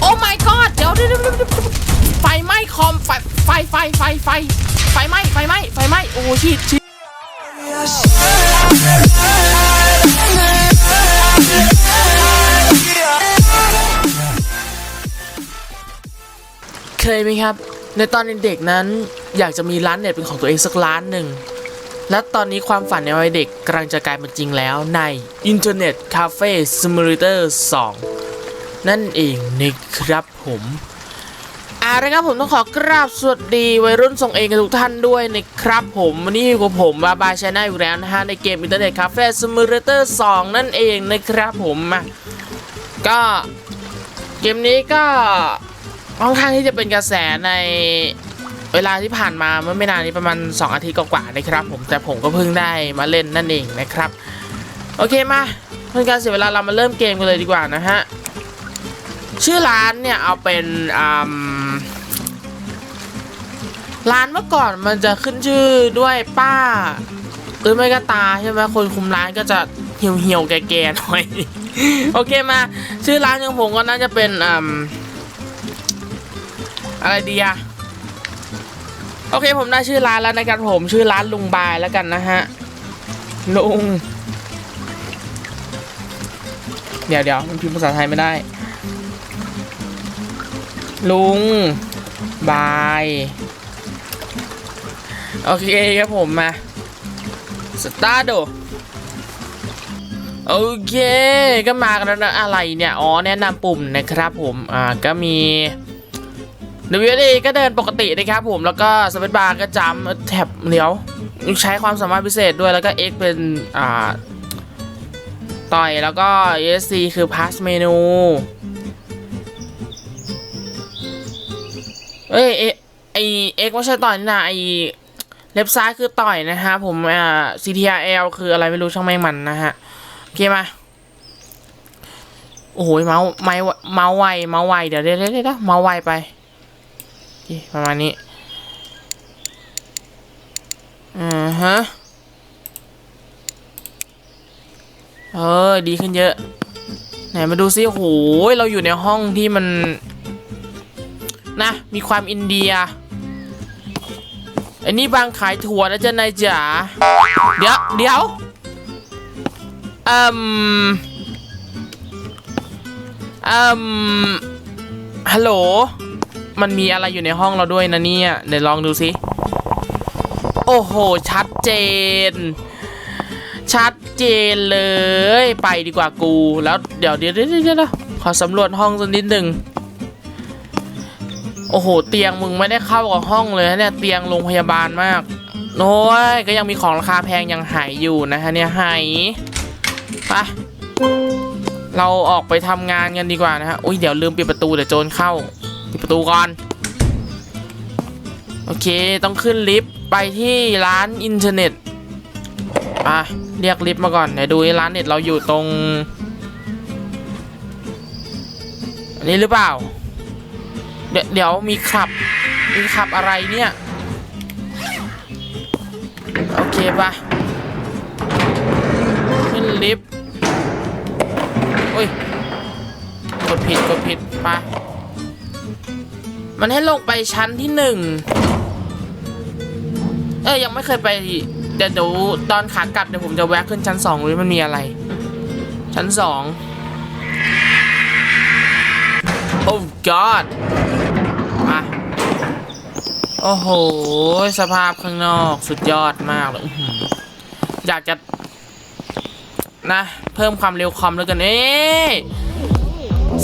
โอ้ my god เดี๋ยวเดี๋ยวเดี๋ยวไฟไหม้คอมไฟไฟไฟไฟไฟไฟไหม้ไฟไหม้ไฟไหม้โอ้ชิชิเคยไหมครับ ในตอนเด็กนั้นอยากจะมีร้านเน็ตเป็นของตัวเองสักร้านหนึ่ง และตอนนี้ความฝันในวัยเด็กกำลังจะกลายเป็นจริงแล้วใน Internet Cafe Simulator 2 นั่นเองนะครับผมอาละครับผมต้องขอกราบสวัสดีวัยรุ่นส่งเองกันทุกท่านด้วยนะครับผมวันนี้อยู่กับผมบาบาชาแนลอยู่แล้วนะฮะในเกม Internet Cafe Simulator 2นั่นเองนะครับผมมาก็เกมนี้ก็ค่อนข้างที่จะเป็นกระแสในเวลาที่ผ่านมาเมื่อไม่นานนี้ประมาณ 2 อาทิตย์กว่าๆนะครับ ผมแต่ผมก็เพิ่งได้มาเล่นนั่นเองนะครับ โอเคมาเพื่อการเสียเวลาเรามาเริ่มเกมกันเลยดีกว่านะฮะ ชื่อร้านเนี่ยเอาเป็นอืมร้านเมื่อก่อนมันจะขึ้นชื่อด้วยป้าหรือไม่ก็ตาใช่ไหมคนคุมร้านก็จะเหี่ยวเหี่ยวๆแก่ๆหน่อย โอเคมา ชื่อร้านของผมก็น่าจะเป็นออะไรดีอะโอเคผมได้ชื่อร้านแล้วนะครับผมชื่อร้านลุงบายแล้วกันนะฮะลุงเดี๋ยวเดี๋ยวมันพิมพ์ภาษาไทยไม่ได้ ลุง บาย โอเคครับผมมา สตาร์ทโอเค ก็มากันแล้วนะอะไรเนี่ย อ๋อ แนะนำปุ่มนะครับผม อ่า ก็มีดวิลีก็เดินปกตินะครับผม แล้วก็สเปซบาร์ก็จำแท็บเดี๋ยว ใช้ความสามารถพิเศษด้วยแล้วก็ X เป็น อ่า ต่อยแล้วก็ ESC คือ pass เมนู เอ้ยเอไอเอ็กไม่ใช่ต่อยนี่นะไอเล็บซ้ายคือต่อยนะฮะ ผมอ่า CTRL คืออะไรไม่รู้ช่างแม่มันนะฮะ โอเคมา โอ้โหเมาส์ไม้เมาส์ไวเมาส์ไวเดี๋ยวเดี๋ยวเดี๋ยวเดี๋ยวเมาส์ไวไปประมาณนี้อือฮะเออดีขึ้นเยอะ ไหนมาดูซิโอ้โหเราอยู่ในห้องที่มัน นะ มีความอินเดีย อันนี้บางขายถั่วนะจ๊ะนายจ๋า เดี๋ยว เดี๋ยวอ่มอ่มฮัลโหล มันมีอะไรอยู่ในห้องเราด้วยนะเนี่ย เดี๋ยวลองดูสิ โอ้โห ชัดเจน ชัดเจนเลย ไปดีกว่ากู แล้วเดี๋ยวเดี๋ยวเดี๋ยวเดี๋ยวขอสำรวจห้องสักนิดหนึ่ง โอ้โห เตียงมึงไม่ได้เข้ากับห้องเลยนะเนี่ยเตียงโรงพยาบาลมากโน้ยก็ยังมีของราคาแพงยังหายอยู่นะฮะเนี่ยหายไปเราออกไปทำงานกันดีกว่านะฮะอุ้ยเดี๋ยวลืมปิดประตูเดี๋ยวโจรเข้าปิดประตูก่อน โอเคต้องขึ้นลิฟต์ไปที่ร้านอินเทอร์เน็ตอะเรียกลิฟต์มาก่อนเดี๋ยวดูร้านเน็ตเราอยู่ตรงอันนี้หรือเปล่า เดี๋ยวเดี๋ยวมีขับ มีขับอะไรเนี่ย โอเคปะขึ้นลิฟต์อุ้ย กดผิด กดผิดปะมันให้ลงไปชั้นที่หนึ่ง เอ้ยยังไม่เคยไป เดี๋ยวดี๋ยวตอนขากลับเดี๋ยวผมจะแวะขึ้นชั้นสองดูมันมีอะไร ชั้นสองโอ้ god โอ้โห สภาพข้างนอกสุดยอดมากเลยอยากจะ นะ เพิ่มความเร็วคอมแล้วกันเอ๊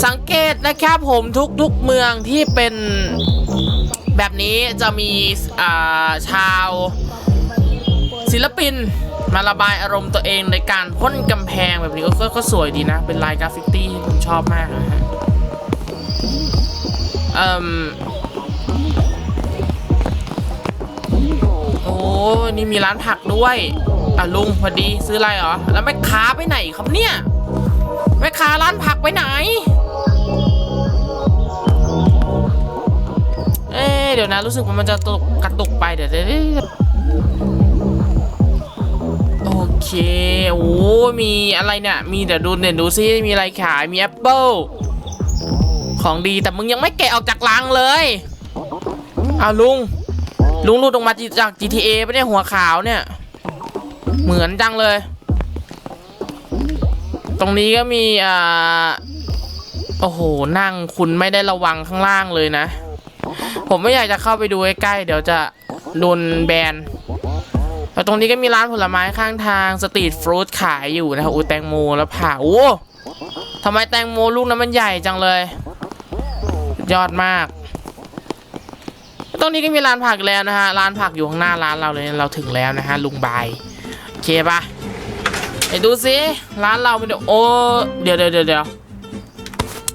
สังเกตนะครับผมทุกๆเมืองที่เป็นแบบนี้จะมีอ่าชาวศิลปินมาระบายอารมณ์ตัวเองในการพ่นกำแพงแบบนี้ก็ก็ก็สวยดีนะ เป็นลายกราฟฟิตี้ที่ผมชอบมากนะฮะเอ่มโอ้ นี่มีร้านผักด้วยอะลุงพอดีซื้ออะไรเหรอ แล้วแม่ค้าไปไหนครับเนี่ย แม่ค้าร้านผักไปไหน เอ๊เดี๋ยวนะรู้สึกว่ามันจะตกกระตุกไปเดี๋ยวเดี๋ยวโอเค โอ้ มีอะไรเนี่ย มีเดี๋ยวดูเดี๋ยดูซิ มีอะไรขาย มีแอปเปิลของดีแต่มึงยังไม่แกะออกจากลังเลยเอาลุง ลุงหลุดออกมาจาก GTA ปะเนี่ยหัวขาวเนี่ย เหมือนจังเลย ตรงนี้ก็มีอ่าโอ้โห นั่งคุณไม่ได้ระวังข้างล่างเลยนะ ผมไม่อยากจะเข้าไปดูใกล้ๆเดี๋ยวจะโดนแบนแล้วตรงนี้ก็มีร้านผลไม้ข้างทางสตรีทฟรุตขายอยู่นะครับอูแตงโมแล้วผ่าโอ้ทำไมแตงโมลูกนั้นมันใหญ่จังเลย ยอดมาก ตรงนี้ก็มีร้านผักแล้วนะฮะร้านผักอยู่ข้างหน้าร้านเราเลยเราถึงแล้วนะฮะลุงบายโอเคปะไปดูสิร้านเราเป็นโอ้เดี๋ยวเดี๋ยวเดี๋ยวเดี๋ยว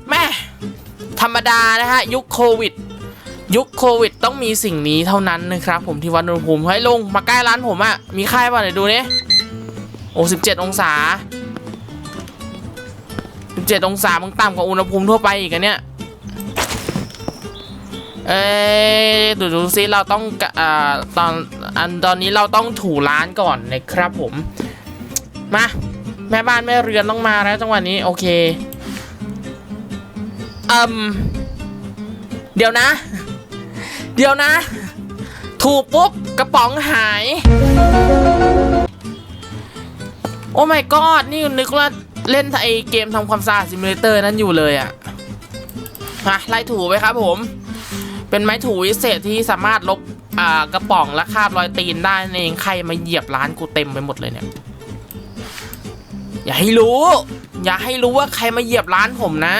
แม่ธรรมดานะฮะยุคโควิด ยุคโควิดต้องมีสิ่งนี้เท่านั้นนะครับ ผมที่วัดอุณหภูมิให้ยลุงมาใกล้ร้านผมอะมีไข้ป่ะเดี๋ยวดูนี่โอ้สิบเจ็ดองศาสิบเจ็ดองศามึงต่ำกว่าอุณหภูมิทั่วไปอีกอะเนี่ย เอ้ดูดูซิเราต้องอ่าตอนอันตอนนี้เราต้องถูร้านก่อนนะครับผม มาแม่บ้านแม่เรือนต้องมาแล้วจังหวะนี้โอเคอืมเดี๋ยวนะ เดี๋ยวนะ ถูกปุ๊บกระป๋องหาย โอ้ my god นี่นึกว่าเล่นไอเกมทำความสะอาดซิมูเลเตอร์นั่นอยู่เลยอะมาไล่ถูไปครับผม เป็นไม้ถูวิเศษที่สามารถลบกระป๋องและคาบรอยตีนได้นเองใครมาเหยียบร้านกูเต็มไปหมดเลยเนี่ย อย่าให้รู้ อย่าให้รู้ว่าใครมาเหยียบร้านผมนะ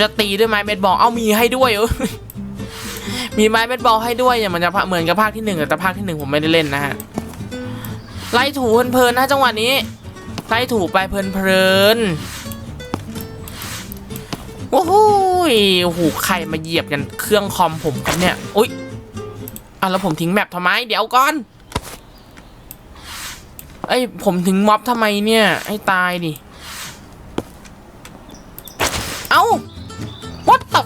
จะตีด้วยไม้เบสบอล เอามีให้ด้วยเออมีไม้เบสบอลให้ด้วยอย่างมันจะเหมือนกับภาคที่หนึ่งแต่ภาคที่หนึ่งผมไม่ได้เล่นนะฮะ ไล่ถูเพลินๆนะจังหวะนี้ ไล่ถูไปเพลินๆ โอ้โหโอ้โหใครมาเหยียบกันเครื่องคอมผมครับเนี่ยอุ๊ยอะแล้วผมทิ้งแมปทำไม เดี๋ยวก่อนเอ้ยผมทิ้งม็อบทำไมเนี่ยให้ตายดิ เอ้า what the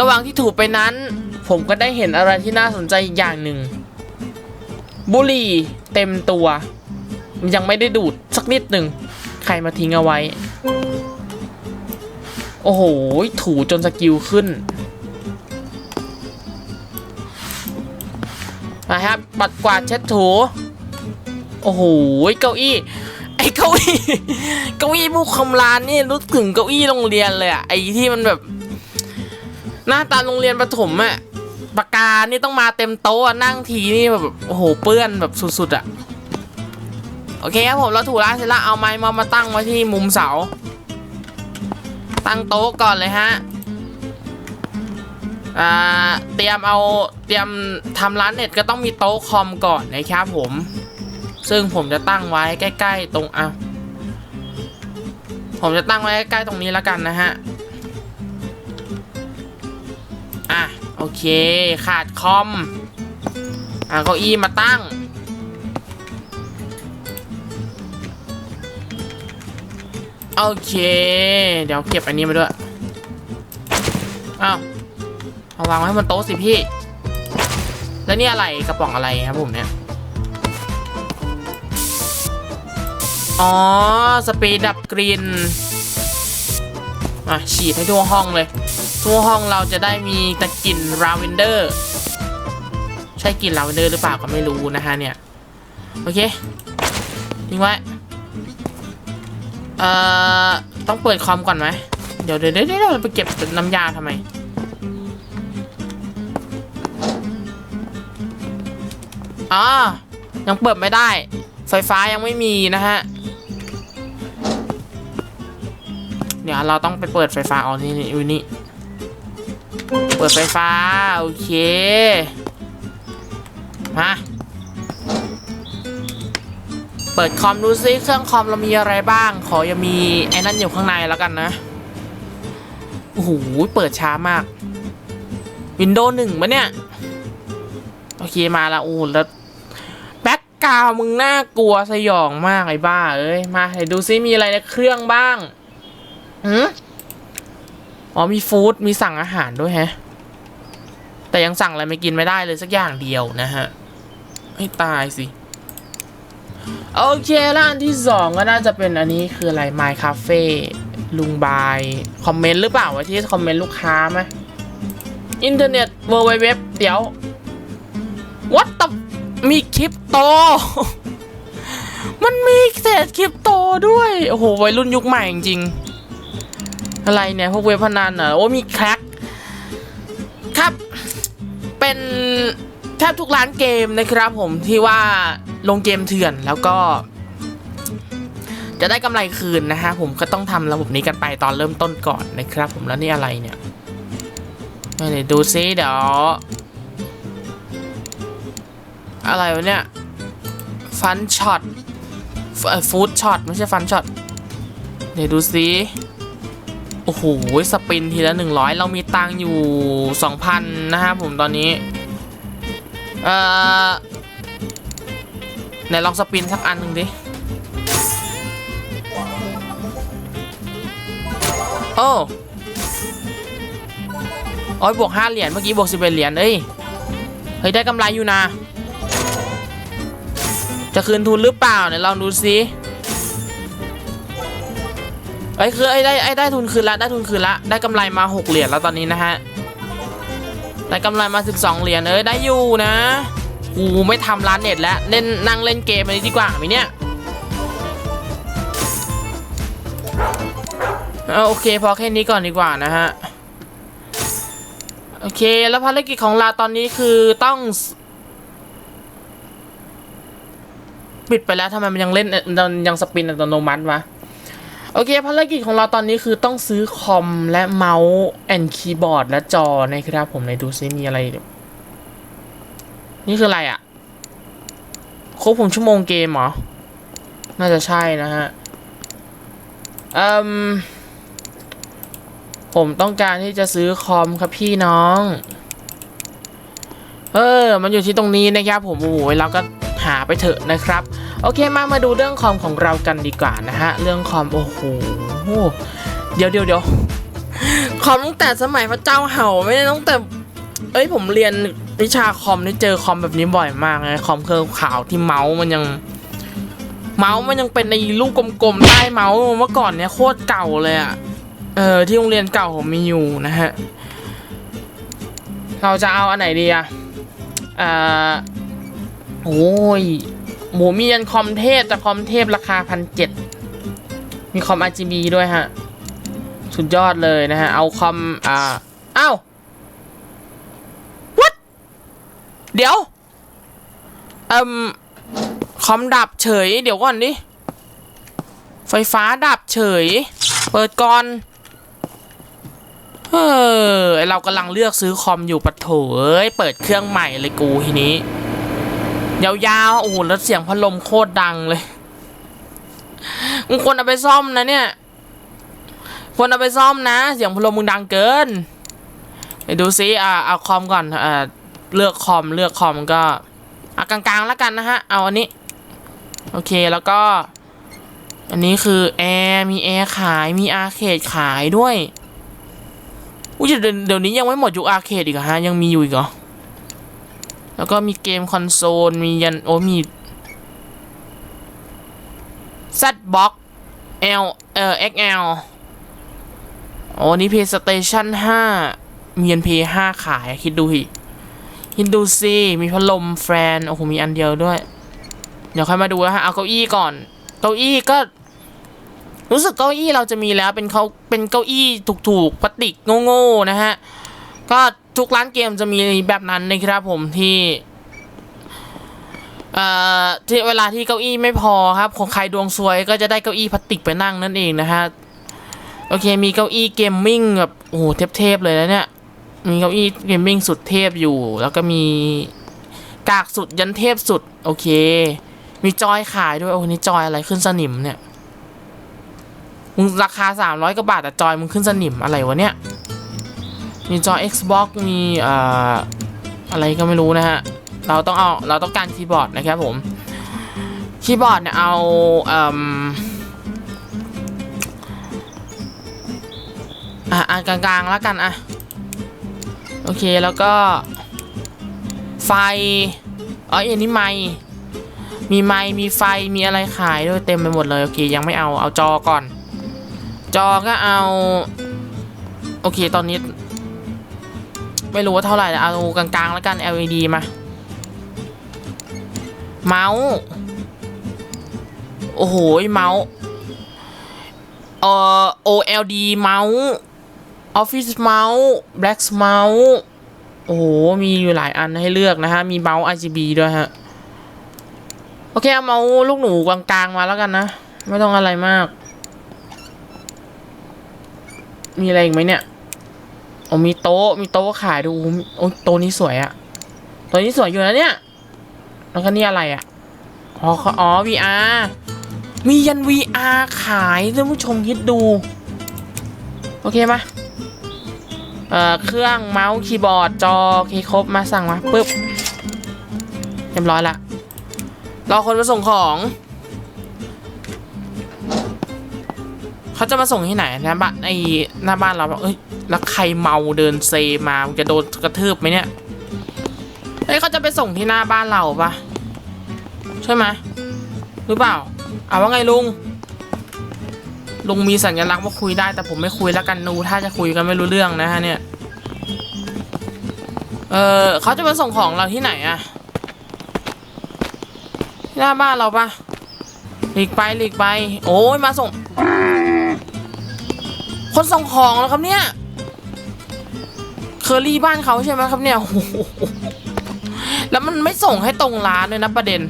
ระหว่างที่ถูกไปนั้น ผมก็ได้เห็นอะไรที่น่าสนใจอีกอย่างหนึ่ง บุหรี่เต็มตัว ยังไม่ได้ดูดสักนิดหนึ่งใครมาทิ้งเอาไว้ โอ้โห ถูจนสกิลขึ้นนะครับปัดกวาดเช็ดถู โอ้โห เก้าอี้ ไอ้เก้าอี้ เก้าอี้ผู้คำรานนี่รู้ถึงเก้าอี้โรงเรียนเลยอะไอ้ที่มันแบบ หน้าตาโรงเรียนประถมอะ ปากกานี่ต้องมาเต็มโต๊ะนั่งทีนี่แบบโอ้โหเปื้อนแบบสุดๆอะโอเคครับผมเราถูร้านเสร็จแล้วเอาไม้มามาตั้งไว้ที่มุมเสา ตั้งโต๊ะก่อนเลยฮะอ่าเตรียมเอาเตรียมทำร้านเน็ตก็ต้องมีโต๊ะคอมก่อนนะครับผม ซึ่งผมจะตั้งไว้ใกล้ ๆ ตรงอะผมจะตั้งไว้ใกล้ๆตรงนี้แล้วกันนะฮะ โอเค ขาดคอม อะเก้าอี้มาตั้ง โอเค เดี๋ยวเก็บอันนี้มาด้วย อ้าวเอาวางไว้บนโต๊ะสิพี่ แล้วนี่อะไรกระป๋องอะไรครับผมเนี่ย อ๋อ สเปรย์ดับกลิ่นอะฉีดให้ทั่วห้องเลย ทั่วห้องเราจะได้มีต่กลิ่นลาเวนเดอร์ ใช่กลิ่นลาเวนเดอร์หรือเปล่าก็ไม่รู้นะฮะเนี่ย โอเคทิ้งไว้เอ่อต้องเปิดคอมก่อนไหมเดี๋ยวเดี๋ยวเดี๋ยวเราไปเก็บน้ำยาทำไมอ๋อยังเปิดไม่ได้ ไฟฟ้ายังไม่มีนะฮะ เดี๋ยวเราต้องไปเปิดไฟฟ้าอ๋อนี่นี่นี่ เปิดไฟฟ้า โอเค มา เปิดคอมดูซิเครื่องคอมเรามีอะไรบ้าง ขออย่ามีไอ้นั่นอยู่ข้างในแล้วกันนะ โอ้โห เปิดช้ามาก วินโดว์หนึ่งมะเนี่ย โอเคมาละอ้แล้วแบ็กกราวมึงน่ากลัวสยองมากไอ้บ้า เอ้ย มาให้ดูซิมีอะไรในเครื่องบ้าง หืม อ๋อมีฟู้ดมีสั่งอาหารด้วยฮะ แต่ยังสั่งอะไรไม่กินไม่ได้เลยสักอย่างเดียวนะฮะให้ตายสิ โอเคแล้วอันที่สองก็น่าจะเป็นอันนี้คืออะไร My Cafe ลุงบาย คอมเมนต์หรือเปล่าวะที่คอมเมนต์ลูกค้าไหมอินเทอร์เน็ตเวอร์เว็บเดี๋ยว What the มีคริปโต มันมีเศษคริปโตด้วย โอ้โหวัยรุ่นยุคใหม่จริงๆ อะไรเนี่ยพวกเว็บพนันเหรอโอ้มีแคร็กครับ เป็นแทบทุกร้านเกมนะครับผมที่ว่าลงเกมเถื่อนแล้วก็ จะได้กำไรคืนนะฮะผมก็ต้องทำระบบนี้กันไปตอนเริ่มต้นก่อนนะครับ ผมแล้วนี่อะไรเนี่ยไม่ได้ดูซิเดี๋ยวอะไรวะเนี่ยฟันช็อตฟู้ดช็อตไม่ใช่ฟันช็อตเดี๋ยวดูซิ อ้โหสปินทีละ100เรามีตังอยู่2,000นะครับผมตอนนี้ เอ่อไหนลองสปินสักอันหนึ่งดิ โอ้โอ้ยบวก5เหรียญเมื่อกี้บวก11เหรียญเอ้ย เฮ้ย ได้กำไรอยู่นะ จะคืนทุนหรือเปล่าเนี่ยลองดูซิ ไอ้คือไอ้ได้ไอ้ได้ทุนคืนละได้ทุนคืนละได้กำไรมา 6 เหรียญแล้วตอนนี้นะฮะได้กำไรมา 12 เหรียญเอ้ยได้อยู่นะกูไม่ทำร้านเน็ตแล้วเล่นนั่งเล่นเกมอันนี้ดีกว่าไหมเนี่ยโอเคพอแค่นี้ก่อนดีกว่านะฮะโอเคแล้วภารกิจของเราตอนนี้คือต้อง ปิดไปแล้วทำไมมันยังเล่นยังสปินอัตโนมัติวะ โอเคภารกิจของเราตอนนี้คือต้องซื้อคอมและเมาส์แอนคีย์บอร์ดและจอนะครับผมในดูซิมีอะไร นี่คืออะไรอะ่ะครบผมชั่วโมงเกมเหรอ น่าจะใช่นะฮะอืมผมต้องการที่จะซื้อคอมครับพี่น้อง เออ มันอยู่ที่ตรงนี้นะครับผม โอ้โหเราก็าไปเถอะนะครับ โอเคมามาดูเรื่องคอมของเรากันดีกว่านะฮะ เรื่องคอมโอ้โหเดี๋ยวเดี๋ยวเดี๋ยวคอมตั้งแต่สมัยพระเจ้าเห่าไม่ได้ตั้งแต่ เอ้ยผมเรียนวิชาคอมนี่เจอคอมแบบนี้บ่อยมากเลยคอมเครื่องขาวที่เมาส์มันยัง เมาส์มันยังเป็นในลูกกลมๆใต้เมาส์เมื่อก่อนเนี่ยโคตรเก่าเลยอะเออที่โรงเรียนเก่าผมมีอยู่นะฮะ เราจะเอาอันไหนดีอะอ่า โอ้ย หมูมียันคอมเทพแต่คอมเทพราคาพันเจ็ดมีคอม RGB ด้วยฮะ สุดยอดเลยนะฮะ เอาคอม อ่า อ้าว what เดี๋ยวเอืมคอมดับเฉย เดี๋ยวก่อนดิ ไฟฟ้าดับเฉย เปิดก่อนเออไอ้เรากำลังเลือกซื้อคอมอยู่ปะโถเอ้ย เปิดเครื่องใหม่เลยกูทีนี้ ยาวๆ โอ้โห แล้วเสียงพัดลมโคตรดังเลยมึงควรเอาไปซ่อมนะเนี่ย ควรเอาไปซ่อมนะ เสียงพัดลมมึงดังเกิน ไปดูซิ อ่า เอาคอมก่อน อ่า เลือกคอม เลือกคอมก็เอากลางๆแล้วกันนะฮะ เอาอันนี้ โอเค แล้วก็ อันนี้คือแอร์ มีแอร์ขาย มีอาร์เคดขายด้วย อุ้ยเดี๋ยวเดี๋ยวนี้ยังไม่หมดยุคอาร์เคดอีกเหรอฮะ ยังมีอยู่อีกเหรอ แล้วก็มีเกมคอนโซล มียันโอ้มี Z-Box L เอ่อ XL โอ้นี่ PlayStation 5 มี NP 5ขาย คิดดูหิคิดดูสิมีพัดลมแฟน โอ้โห มีอันเดียวด้วย เดี๋ยวค่อยมาดูแล้วฮะ เอาเก้าอี้ก่อน เก้าอี้ก็ รู้สึกเก้าอี้เราจะมีแล้ว เป็นเขาเป็นเก้าอี้ถูกๆพลาสติกโง่ๆนะฮะ ก็ ทุกร้านเกมจะมีแบบนั้นนะครับผมที่เอ่อที่เวลาที่เก้าอี้ไม่พอครับของใครดวงซวยก็จะได้เก้าอี้พลาสติกไปนั่งนั่นเองนะฮะโอเคมีเก้าอี้เกมมิ่งแบบโอ้โหเทพๆเลยนะเนี่ยมีเก้าอี้เกมมิ่งสุดเทพอยู่ แล้วก็มีกากสุดยันเทพสุด โอเค มีจอยขายด้วยโอ้โนี่จอยอะไรขึ้นสนิมเนี่ยมึงราคา 300กว่าบาทแต่จอยมึงขึ้นสนิมอะไรวะเนี่ย มีจอ Xbox มีอ่ออะไรก็ไม่รู้นะฮะ เราต้องเอาเราต้องการคีย์บอร์ดนะครับผม คีย์บอร์ดเนี่ยเอาเอ่มอะอะกลางๆแล้วกันอะโอเคแล้วก็ ไฟอ๋ออันนี้ไม้มีไม้มีไฟมีอะไรขายด้วยเต็มไปหมดเลย โอเค ยังไม่เอาเอาจอก่อน จอก็เอา โอเค ตอนนี้ ไม่รู้ว่าเท่าไหร่แต่เอากลางๆแล้วกัน LED มา เมาส์โอ้โหเมาส์เอ่อ OLD เมาส์ Office เมาส์ Black เมาส์ โอ้โห มีอยู่หลายอันให้เลือกนะฮะ มีเมาส์ RGB ด้วยฮะ โอเค เอาเมาส์ลูกหนูกลางๆมาแล้วกันนะ ไม่ต้องอะไรมาก มีอะไรอีกไหมเนี่ย โอ้มีโต๊ะ มีโต๊ะขายดูโอ้โต๊ะนี้สวยอะโต๊ะนี้สวยอยู่นะเนี่ย แล้วก็นี่อะไรอะอ๋อเขาอ๋อ VR มียัน VR ขายท่านผู้ชมคิดดู โอเคมาเอ่อ เครื่องเมาส์คีย์บอร์ด จอโอเคครบมาสั่งมาปึ๊บเรียบร้อยละรอคนมาส่งของ เขาจะมาส่งที่ไหนนะบ้านไอหน้าบ้านเราบอกเอ้ย แล้วใครเมาเดินเซมามจะโดนกระทืบไหมเนี่ยเฮ้ยเขาจะไปส่งที่หน้าบ้านเราปะใช่ไหมหรือเปล่าเอาว่าไงลุงลุงมีสัญลักษณ์ว่าคุยได้ แต่ผมไม่คุยแล้วกันนู ถ้าจะคุยกันไม่รู้เรื่องนะฮะเนี่ยเออเขาจะมาส่งของเราที่ไหนอะหน้าบ้านเราปะหลีกไปหลีกไป โอ้ยมาส่ง คนส่งของแล้วครับเนี่ย อรี่บ้านเขาใช่ไหมครับเนี่ยโอ้โหแล้วมันไม่ส่งให้ตรงร้านเลยนะประเด็น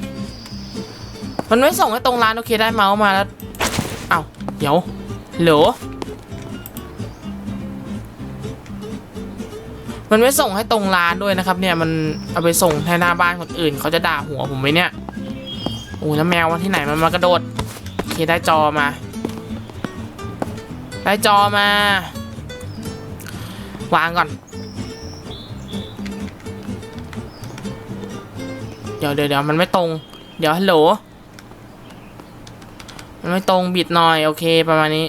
มันไม่ส่งให้ตรงร้านโอเคได้เมาส์มาแล้วเอ้าเดี๋ยวเหรอมันไม่ส่งให้ตรงร้านด้วยนะครับ เนี่ยมันเอาไปส่งให้หน้าบ้านคนอื่นเขาจะด่าหัวผมไหมเนี่ยโอ้แล้วแมวมาที่ไหนมันมากระโดดโอเคได้จอมา ได้จอมา วางก่อน เดี๋ยวเดี๋ยวเดี๋ยวมันไม่ตรง เดี๋ยวฮัลโหล มันไม่ตรงบิดหน่อยโอเคประมาณนี้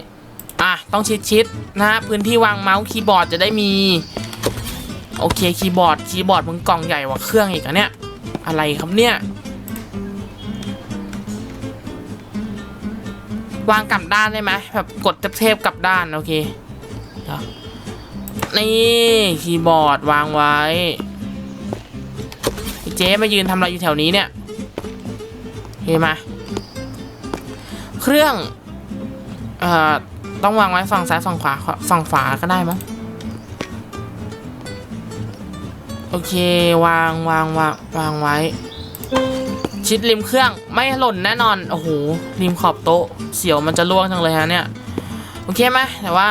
อะต้องชิดชิดๆนะฮะพื้นที่วางเมาส์คีย์บอร์ดจะได้มี โอเคคีย์บอร์ดคีย์บอร์ดมึงกล่องใหญ่กว่าเครื่องอีกอะเนี่ย อะไรครับเนี่ยวางกลับด้านได้ไหมแบบกดเทพๆกลับด้าน โอเคเดี๋ยวนี่คีย์บอร์ดวางไว้ จ๊มายืนทำอะไรอยู่แถวนี้เนี่ยเฮ้มา เครื่องเอ่อต้องวางไว้ฝั่งซ้ายฝั่งขวาฝั่งขวาก็ได้มั้งโอเค วางวางวางวางไว้ ชิดริมเครื่องไม่หล่นแน่นอน โอ้โหริมขอบโต๊ะเสียวมันจะล่วงจังเลยฮะเนี่ยโอเคไหมแต่ว่า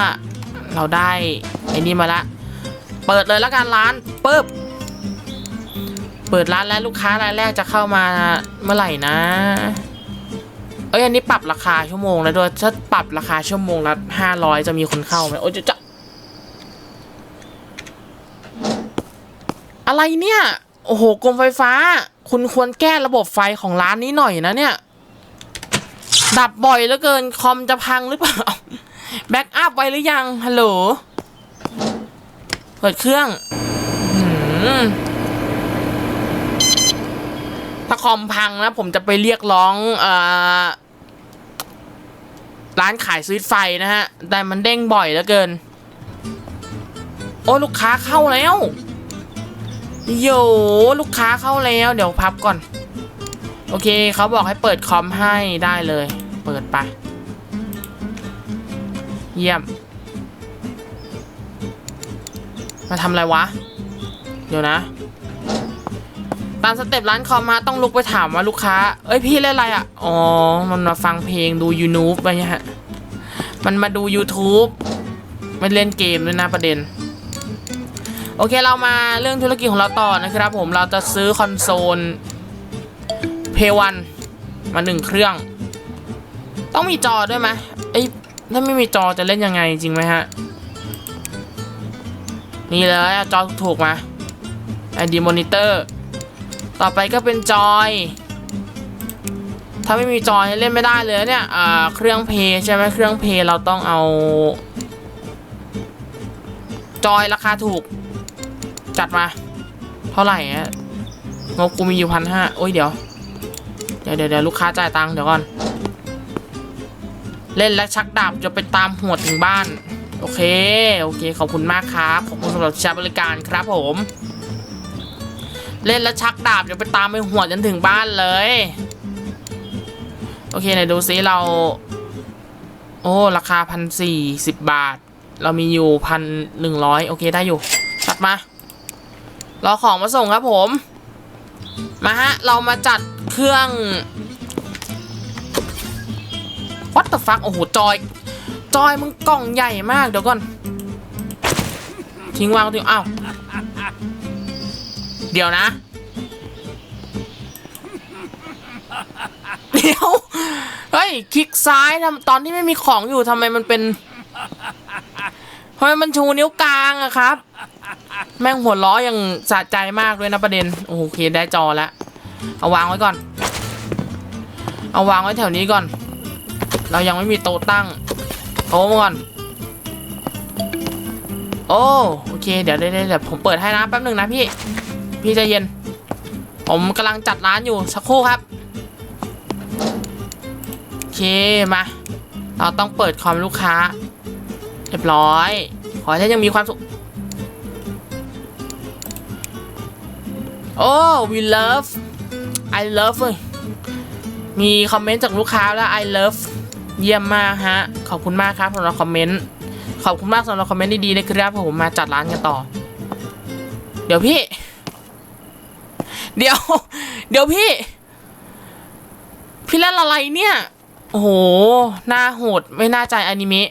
เราได้ไอ้นี่มาละ เปิดเลยแล้วกันร้านปึ๊บ เปิดร้านแล้วลูกค้ารายแรกจะเข้ามาเมื่อไหร่นะ เอ้ยอันนี้ปรับราคาชั่วโมงแล้วด้วยถ้าปรับราคาชั่วโมงละห้าร้อยจะมีคนเข้าไหมโอ้ยจะจะอะไรเนี่ย โอ้โหกรมไฟฟ้า คุณควรแก้ระบบไฟของร้านนี้หน่อยนะเนี่ย ดับบ่อยเหลือเกินคอมจะพังหรือเปล่าแบ็กอัพไว้หรือยังฮัลโหลเปิดเครื่องหืม ถ้าคอมพังนะ ผมจะไปเรียกร้องเอ่อร้านขายสวิตไฟนะฮะ แต่มันเด้งบ่อยเหลือเกิน โอ้ลูกค้าเข้าแล้วโยลูกค้าเข้าแล้ว เดี๋ยวพับก่อน โอเคเขาบอกให้เปิดคอมให้ได้เลย เปิดไป เยี่ยม มาทำอะไรวะ เดี๋ยวนะ ตามสเต็ปร้านคอมมาต้องลุกไปถามว่าลูกค้า เอ้ยพี่เล่นอะไรอะ อ๋อ มันมาฟังเพลงดู YouTube ไปฮะ มันมาดู YouTube ไม่เล่นเกมด้วยนะประเด็น โอเคเรามาเรื่องธุรกิจของเราต่อนะครับผมเราจะซื้อคอนโซลเพวันมาหนึ่งเครื่อง ต้องมีจอด้วยไหมเอ้ยถ้าไม่มีจอจะเล่นยังไงจริงไหมฮะ นี่เลยจอถูกมาไอดีมอนิเตอร์ ต่อไปก็เป็นจอย ถ้าไม่มีจอยเล่นไม่ได้เลยเนี่ยเครื่องเพย์ใช่ไหมเครื่องเพย์เราต้องเอา จอยราคาถูก จัดมา เท่าไหร่อะงบกูมีอยู่พันห้าโอ้ยเดี๋ยวเดี๋ยวเดี๋ยวเดี๋ยวลูกค้าจ่ายตังค์เดี๋ยวก่อน เล่นและชักดาบจะไปตามหัวถึงบ้าน โอเค โอเค ขอบคุณมากครับ ขอบคุณสำหรับใช้บริการครับผม เล่นและชักดาบจะไปตามไปหัวจนถึงบ้านเลย โอเคไหนดูซิเรา โอ้ ราคาพันสี่สิบบาท เรามีอยู่พันหนึ่งร้อยโอเคได้อยู่จัดมารอของมาส่งครับผม มาฮะ เรามาจัดเครื่อง What the fuck โอ้โห จอย จอยมึงกล่องใหญ่มากเดี๋ยวก่อน ทิ้งวางทิ้งอ้าว เดี๋ยวนะ เดี๋ยว เฮ้ย คลิกซ้ายทำตอนที่ไม่มีของอยู่ทำไมมันเป็นทำไมมันชูนิ้วกลางอะครับ แม่งหัวล้ออย่างสะใจมากด้วยนะประเด็น โอเคได้จอแล้ว เอาวางไว้ก่อน เอาวางไว้แถวนี้ก่อน เรายังไม่มีโต๊ะตั้งโต๊ะมก่อน โอ้โอเคเดี๋ยวเดี๋ยวเดี๋ยวผมเปิดให้นะแป๊บหนึ่งนะพี่ พี่ใจเย็น ผมกำลังจัดร้านอยู่สักครู่ครับโอเคมา เราต้องเปิดคอมลูกค้า เรียบร้อย ขอให้ท่านยังมีความสุข โอ้ we love I love เว้ยมีคอมเมนต์จากลูกค้าแล้ว I love เยี่ยมมากฮะ ขอบคุณมากครับสำหรับคอมเมนต์ ขอบคุณมากสำหรับคอมเมนต์ดีๆนะครับผมมาจัดร้านกันต่อ เดี๋ยวพี่ เดี๋ยว เดี๋ยวพี่ พี่เล่นอะไรเนี่ย โอ้โหหน้าโหดไม่น่าใจอนิเมะ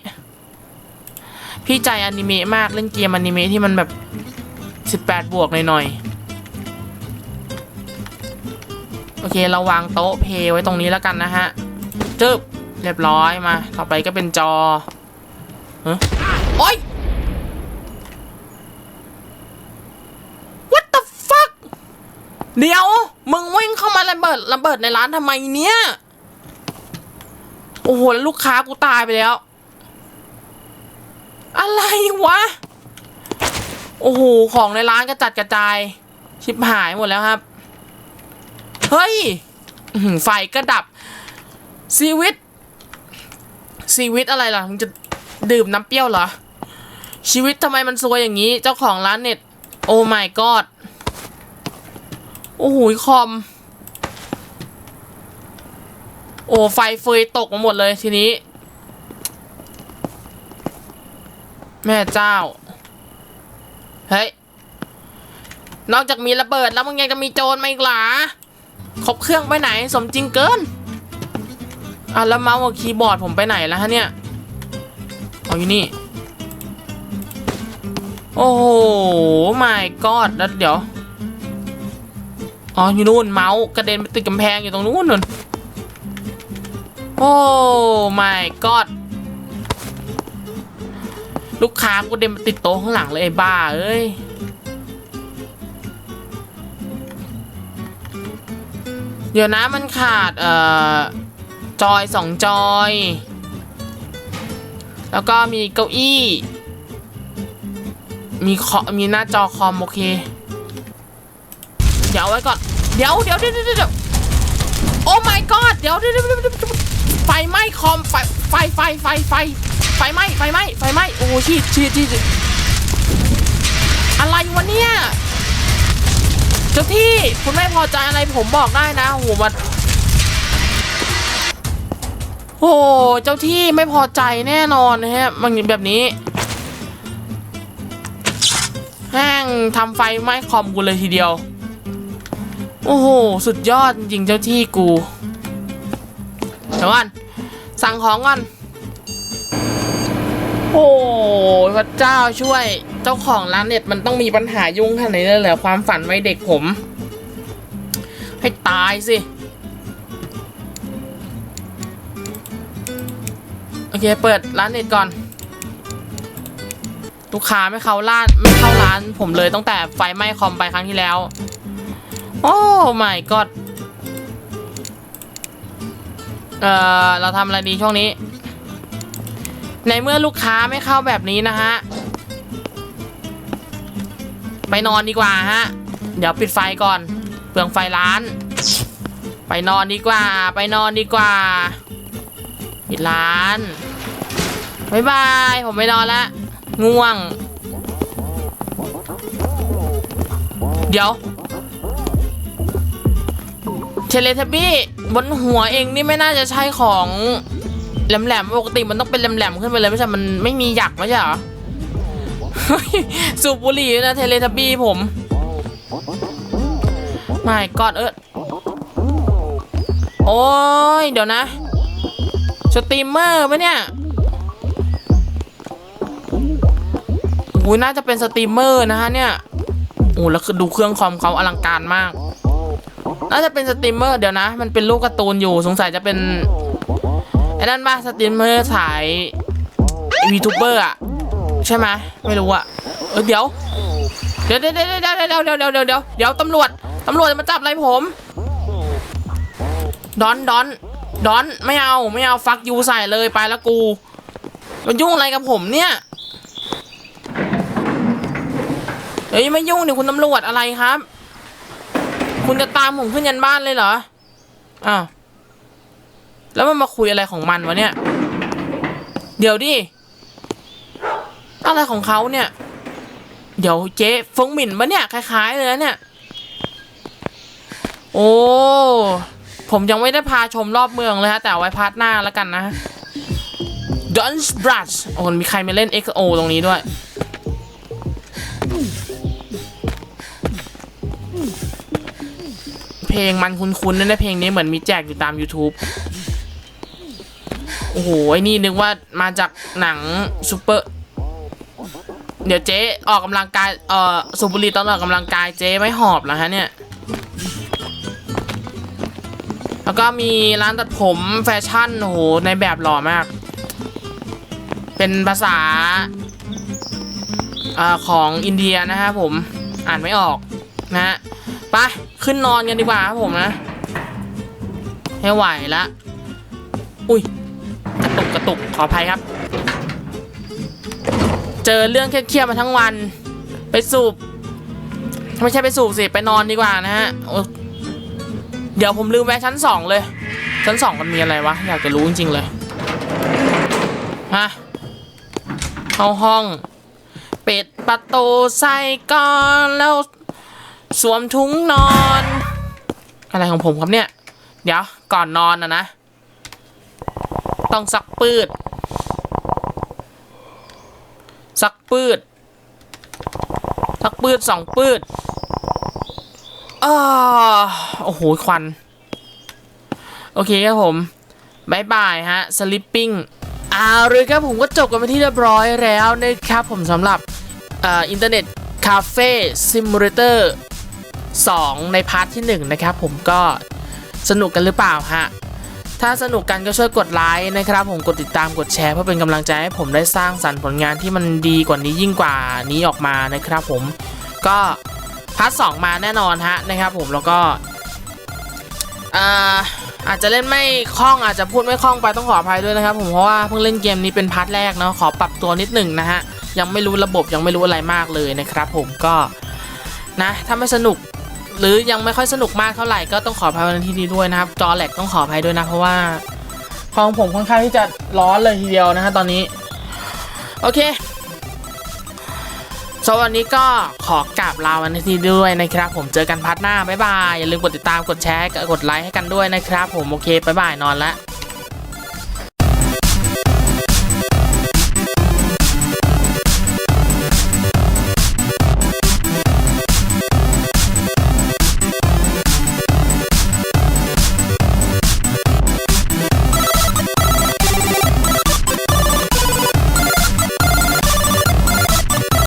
พี่ใจอนิเมะมากเล่นเกมอนิเมะที่มันแบบ 18 บวกหน่อยๆโอเคเราวางโต๊ะเพลไว้ตรงนี้แล้วกันนะฮะจึ๊บเรียบร้อยมา ต่อไปก็เป็นจอฮะโอ๊ย What the fuck เดี๋ยว มึงวิ่งเข้ามาระเบิดระเบิดในร้านทำไมเนี่ย โอ้โหแล้วลูกค้ากูตายไปแล้ว อะไรวะ โอ้โห ของในร้านกระจัดกระจาย ชิบหายหมดแล้วครับ เฮ้ยไฟก็ดับชีวิตชีวิตอะไรล่ะ มึงจะดื่มน้ำเปรี้ยวเหรอ ชีวิตทำไมมันซวยอย่างนี้ เจ้าของร้านเน็ต โอ้ my god โอ้โหคอม โอ้ไฟเฟยตกมาหมดเลยทีนี้ แม่เจ้า เฮ้ย นอกจากมีระเบิดแล้วมึงยังจะมีโจรมาอีกหรอครบเครื่องไปไหนสมจริงเกินอะแล้วเมาส์กับคีย์บอร์ดผมไปไหนแล้วฮะเนี่ยเอาอยู่นี่ โอ้โห my god แล้วเดี๋ยว อ๋ออยู่นู่นเมาส์กระเด็นไปติดกำแพงอยู่ตรงนู้นนู่นโอ้ my god ลูกค้ากูเดินมาติดโต๊ะข้างหลังเลยไอ้บ้าเอ้ยเดี๋ยวนะมันขาดเอ่อจอยสองจอย แล้วก็มีเก้าอี้ มีคอมีหน้าจอคอมโอเค เดี๋ยวไว้ก่อน เดี๋ยวเดี๋ยวเดี๋ยวเดี๋ยวโอ้ my god เดี๋ยวเดี๋ยวเดี๋ยวเดี๋ยวไฟไหม้คอมไฟไฟไฟไฟไฟไฟไหม้ไฟไหม้ไฟไหม้โอ้ชีดชีดชีดอะไรวะเนี่ยเจ้าที่คุณไม่พอใจอะไรผมบอกได้นะโอ้โหมันโอ้เจ้าที่ไม่พอใจแน่นอนนะฮะมันแบบนี้แห้งทำไฟไหม้คอมกูเลยทีเดียว โอ้โห สุดยอดจริงเจ้าที่กู เดี๋ยวก่อน สั่งของก่อน โอ้พระเจ้าช่วย เจ้าของร้านเน็ตมันต้องมีปัญหายุ่งขนาดนี้เลยเหรอความฝันวัยเด็กผม ให้ตายสิ โอเค เปิดร้านเน็ตก่อนลูกค้าไม่เข้าร้านไม่เข้าร้าน ผมเลยตั้งแต่ไฟไหม้คอมไปครั้งที่แล้ว โอ้ my god เอ่อเราทำอะไรดีช่วงนี้ ในเมื่อลูกค้าไม่เข้าแบบนี้นะฮะ ไปนอนดีกว่าฮะ เดี๋ยวปิดไฟก่อน เปลืองไฟร้าน ไปนอนดีกว่า ไปนอนดีกว่าปิดร้านบายบาย ผมไม่นอนละง่วง เดี๋ยว เทเลทบี้บนหัวเองนี่ไม่น่าจะใช่ของแหลมๆปกติมันต้องเป็นแหลมๆขึ้นไปเลยไม่ใช่ มันไม่มีหยักไม่ใช่เหรอสูบบุหรี่นะเทเลทบี้ผมไม่กอดเออโอ้ยเดี๋ยวนะ สตรีมเมอร์ปะเนี่ยโอ้ยน่าจะเป็นสตรีมเมอร์นะฮะเนี่ยโอ้แล้วคือดูเครื่องคอมเขาอลังการมาก น่าจะเป็นสตรีมเมอร์เดี๋ยวนะ มันเป็นรูปการ์ตูนอยู่สงสัยจะเป็นไอ้นั่นป่ะสตรีมเมอร์สายวีทูเบอร์อะใช่ไหมไม่รู้อะเออเดี๋ยวเดี๋ยวเดี๋ยวเดี๋ยวเดี๋ยวเดี๋ยวเดี๋ยวเดี๋ยวเดี๋ยวเดี๋ยวเดี๋ยวตำรวจตำรวจจะมาจับอะไรผมดอนดอนดอนไม่เอาไม่เอาฟักยูใส่เลยไปแล้วกูมันยุ่งอะไรกับผมเนี่ยเฮ้ยไม่ยุ่งเดิคุณตำรวจอะไรครับ คุณจะตามผมขึ้นยันบ้านเลยเหรอ อ้าว แล้วมันมาคุยอะไรของมันวะเนี่ย เดี๋ยวดิ อะไรของเขาเนี่ย เดี๋ยวเจ๊ฟงหมิ่นปะเนี่ย คล้ายๆเลยนะเนี่ย โอ้ ผมยังไม่ได้พาชมรอบเมืองเลยฮะ แต่ไว้พาร์ทหน้าแล้วกันนะ Dunce Brush โอ้มีใครมาเล่น XO ตรงนี้ด้วย ลงมันคุ้นๆนะเนี่ยเพลงนี้เหมือนมีแจกอยู่ตาม YouTube โอ้โหไอ้นี่นึกว่ามาจากหนังซูเปอร์เดี๋ยวเจ๊ออกกำลังกายเอ่อสูบบุหรี่ตอนออกกำลังกายเจ๊ไม่หอบเหรอฮะเนี่ยแล้วก็มีร้านตัดผมแฟชั่นโอ้โหในแบบหล่อมาก เป็นภาษาอ่อของอินเดียนะฮะผมอ่านไม่ออกนะฮะไป ขึ้นนอนกันดีกว่าครับผมนะให้ไหวละอุ้ยกระตุกกระตุกขออภัยครับ เจอเรื่องเครียดมาทั้งวัน ไปสูบไม่ใช่ไปสูบสิไปนอนดีกว่านะฮะเดี๋ยวผมลืมแวะชั้นสองเลย ชั้นสองมันมีอะไรวะอยากจะรู้จริงๆเลยฮะเข้าห้อง ปิดประตูใส่ก่อนแล้ว สวมถุงนอน อะไรของผมครับเนี่ย เดี๋ยวก่อนนอนนะนะ ต้องซักปืดซักปืดซักปืดสองปืดอ้าโอ้โห ควัน โอเคครับผมบายบายฮะ สลิปปิ้งเอาเลยครับผมก็จบกันไปที่เรียบร้อยแล้วนะครับผมสำหรับอ่ออินเทอร์เน็ตคาเฟ่ซิมูเลเตอร์ 2 ในพาร์ทที่ 1 นะครับ ผมก็สนุกกันหรือเปล่าฮะ ถ้าสนุกกันก็ช่วยกดไลค์นะครับ ผมกดติดตามกดแชร์เพื่อเป็นกำลังใจให้ผมได้สร้างสรรค์ผลงานที่มันดีกว่านี้ยิ่งกว่านี้ออกมานะครับ ผมก็พาร์ทสองมาแน่นอนฮะนะครับผมแล้วก็อ่าอาจจะเล่นไม่คล่องอาจจะพูดไม่คล่องไปต้องขออภัยด้วยนะครับ ผมเพราะว่าเพิ่งเล่นเกมนี้เป็นพาร์ทแรกเนาะขอปรับตัวนิดหนึ่งนะฮะยังไม่รู้ระบบยังไม่รู้อะไรมากเลยนะครับ ผมก็นะถ้าไม่สนุก หรือยังไม่ค่อยสนุกมากเท่าไหร่ก็ต้องขออภัยในที่นี้ด้วยนะครับ จอแหลกต้องขออภัยด้วยนะ เพราะว่าของผมค่อนข้างที่จะร้อนเลยทีเดียวนะฮะตอนนี้ โอเคสำหรับวันนี้ก็ขอกราบลาวันที่ด้วยนะครับ ผมเจอกันพาร์ทหน้าบ๊ายบาย อย่าลืมกดติดตามกดแชร์กดไลค์ให้กันด้วยนะครับ ผมโอเคบ๊ายบายนอนละ